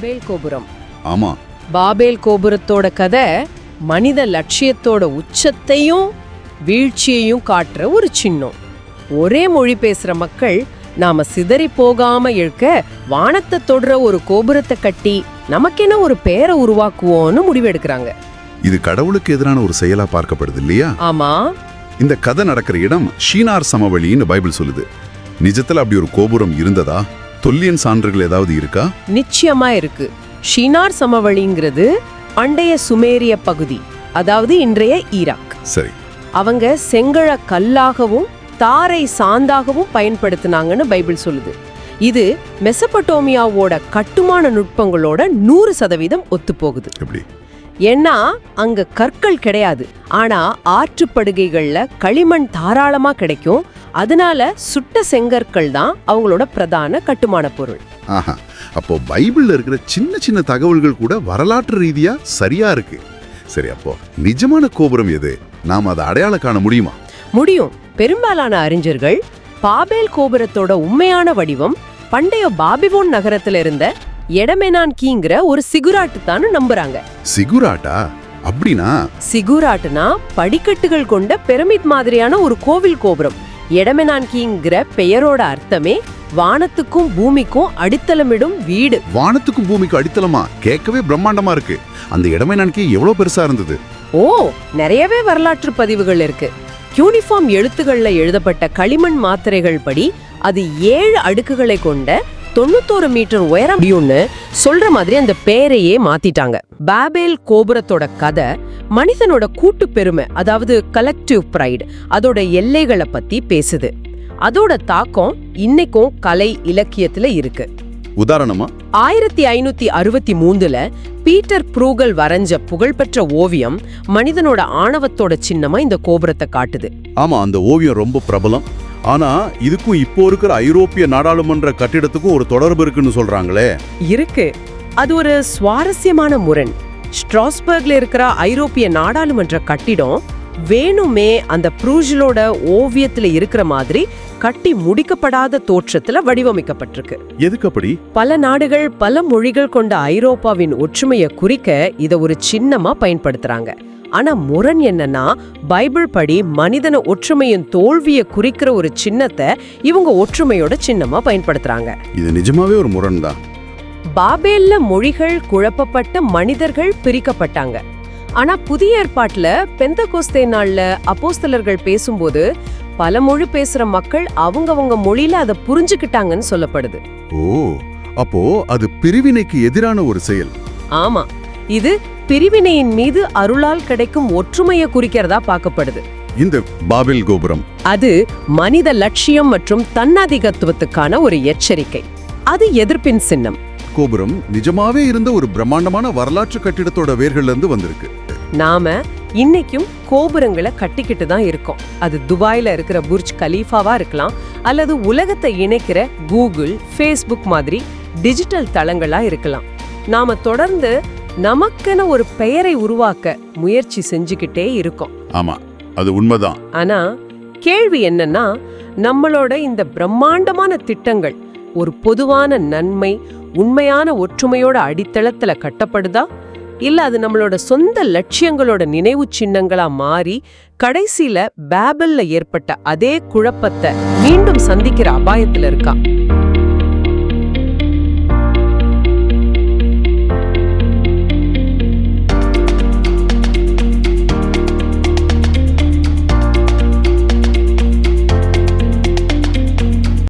பாபேல் கோபுரம். ஆமா. பாபேல் கோபுரத்தோட கதை மனித லட்சியத்தோட உச்சத்தையும் வீழ்ச்சியையும் காட்டுற ஒரு சின்னம். ஒரே மொழி பேசுற மக்கள் நாம சிதறி போகாம இருக்க வானத்தை தொடுற ஒரு கோபுரத்தை கட்டி நமக்கென ஒரு பேரை உருவாக்குவோம்னு முடிவெடுக்கிறாங்க. இது கடவுளுக்கு எதிரான ஒரு செயலா பார்க்கப்படுது இல்லையா? ஆமா. இந்த கதை நடக்கிற இடம் ஷீனார் சமவெளின்னு பைபிள் சொல்லுது. நிஜத்துல அப்படி ஒரு கோபுரம் இருந்ததா? தொல்லியன் சான்றுகள் ஏதாவது இருக்கா? நிச்சயமா இருக்கு. ஷினார் சமவெளிங்கிறது பண்டைய சுமேரிய பகுதி அதாவது இன்றைய ஈராக். சரி. அவங்க செங்கழ கல்லாகவும் தாரை சாந்தாகவும் பயன்படுத்தினாங்கன்னு பைபிள் சொல்லுது. இது மெசபட்டோமியாவோட கட்டுமான நுட்பங்களோட நூறு சதவீதம் ஒத்துப்போகுது. எப்படி? ஏன்னா அங்க கற்கள் கிடையாது. ஆனா ஆற்றுப்படுகைகள்ல களிமண் தாராளமா கிடைக்கும். அதனால சுட்ட செங்கற்கள் தான் அவங்களோட பிரதான கட்டுமான பொருள். ஆஹா அப்போ பைபிள்ல இருக்கிற சின்ன சின்ன தகவல்கள் கூட வரலாற்று ரீதியா சரியா இருக்கு. சரி அப்போ நிஜமான கோபுரம் எது? நாம் அதை அடையாளம் காண முடியுமா? முடியும். பெரும்பாலான அறிஞர்கள் பாபேல் கோபுரத்தோட உண்மையான வடிவம் பண்டைய பாபிவோன் நகரத்துல இருந்த எடமெனான் கீங்கிற ஒரு சிகுராட்டு தான் நம்புறாங்க. சிகுராட்டா? அப்படின்னா சிகுராட்டுனா படிக்கட்டுகள் கொண்ட பிரமிட் மாதிரியான ஒரு கோவில் கோபுரம். எடமெனான் கீங்கிற பெயரோட அர்த்தமே வானத்துக்கும் பூமிக்கும் அடித்தளமிடும் வீடு. வானத்துக்கும் பூமிக்கும் அடித்தளமா? கேட்கவே பிரம்மாண்டமா இருக்கு. அந்த இடமே நன்கி எவ்வளவு பெருசா இருந்தது? ஓ நிறையவே வரலாற்று பதிவுகள் இருக்கு. யூனிஃபார்ம் எழுத்துக்கள்ல எழுதப்பட்ட களிமண் மாத்திரைகள் படி அது ஏழு அடுக்குகளை கொண்ட தொண்ணூத்தோரு மீட்டர் உயரம் முடியும்னு சொல்ற மாதிரி அந்த பேரையே மாத்திட்டாங்க. பாபேல் கோபுரத்தோட கதை மனிதனோட கூட்டு பெருமை அதாவது கலெக்டிவ் ப்ரைட் அதோட எல்லைகளை பத்தி பேசுது. அதோட தாக்கம் இன்னைக்கும் கலை இலக்கியத்துல இருக்கு. உதாரணமா? ஆயிரத்தி ஐநூத்தி அறுபத்தி மூணுல பீட்டர் ப்ரூகல் வரைஞ்ச புகழ்பெற்ற ஓவியம் மனிதனோட ஆணவத்தோட சின்னமா இந்த கோபுரத்தை காட்டுது. ஆமா அந்த ஓவியம் ரொம்ப பிரபலம். ஆனா இதுக்கும் இப்போ இருக்கிற ஐரோப்பிய நாடாளுமன்ற கட்டிடத்துக்கும் ஒரு தொடர்பு இருக்குன்னு சொல்றாங்களே. இருக்கு. அது ஒரு சுவாரஸ்யமான முரண். ஸ்ட்ராஸ்பர்க்ல இருக்கிற ஐரோப்பிய நாடாளுமன்ற கட்டிடம் வேணுமே அந்த ப்ரூஜலோட ஓவியத்துல இருக்கிற மாதிரி கட்டி முடிக்கப்படாத தோற்றத்துல வடிவமைக்கப்பட்டிருக்கு. எதுக்கு அப்படி? பல நாடுகள் பல மொழிகள் கொண்ட ஐரோப்பாவின் ஒற்றுமையை குறிக்க இத ஒரு சின்னமா பயன்படுத்துறாங்க. ஆனா முரண் என்னன்னா பைபிள் படி மனிதன ஒற்றுமையின் தோல்வியை குறிக்கிற ஒரு சின்னத்தை இவங்க ஒற்றுமையோட சின்னமா பயன்படுத்துறாங்க. இது நிஜமாவே ஒரு முரண் தான். பாபேல்ல மொழிகள் குழப்பப்பட்ட மனிதர்கள் பிரிக்கப்பட்டாங்க. ஆனா புதிய ஏற்பாட்டுல பெந்தகோஸ்தே நாள்ல அப்போஸ்தலர்கள் பேசும்போது பல மொழி பேசுற மக்கள் அவங்கவங்க மொழியில அதை புரிஞ்சுக்கிட்டாங்கன்னு சொல்லப்படுது. ஓ அப்போ அது பிரிவினைக்கு எதிரான ஒரு செயல். ஆமா இது பிரிவினையின் மீது அருளால் கிடைக்கும் ஒற்றுமையை குறிக்கிறதா பார்க்கப்படுது. இந்த பாபில் கோபுரம். அது மனித லட்சியம் மற்றும் தன்னாதிகத்துவத்துக்கான ஒரு எச்சரிக்கை. அது எதிர்ப்பின் சின்னம். கோபுரம் நிஜமாவே இருந்த ஒரு பிரம்மாண்டமான வரலாற்று கட்டிடத்தோட வேர்கள்ல இருந்து வந்திருக்கு. நாம இன்னைக்கும் கோபுரங்களை கட்டிக்கிட்டு தான் இருக்கோம். அது துபாயில இருக்கிற புர்ஜ் கலீஃபாவா இருக்கலாம் அல்லது உலகத்தை இணைக்கிற கூகுள் ஃபேஸ்புக் மாதிரி டிஜிட்டல் தளங்களா இருக்கலாம். நாம தொடர்ந்து நமக்கென ஒரு பெயரை உருவாக்க முயற்சி செஞ்சுக்கிட்டே இருக்கோம். ஆமா அது உண்மைதான். ஆனா கேள்வி என்னன்னா நம்மளோட இந்த பிரம்மாண்டமான திட்டங்கள் ஒரு பொதுவான நன்மை உண்மையான ஒற்றுமையோட அடித்தளத்துல கட்டப்படுதா? இல்ல அது நம்மளோட சொந்த லட்சியங்களோட நினைவு சின்னங்களா மாறி கடைசியில பேபல்ல ஏற்பட்ட அதே குழப்பத்தை மீண்டும் சந்திக்கிற அபாயத்துல இருக்கா?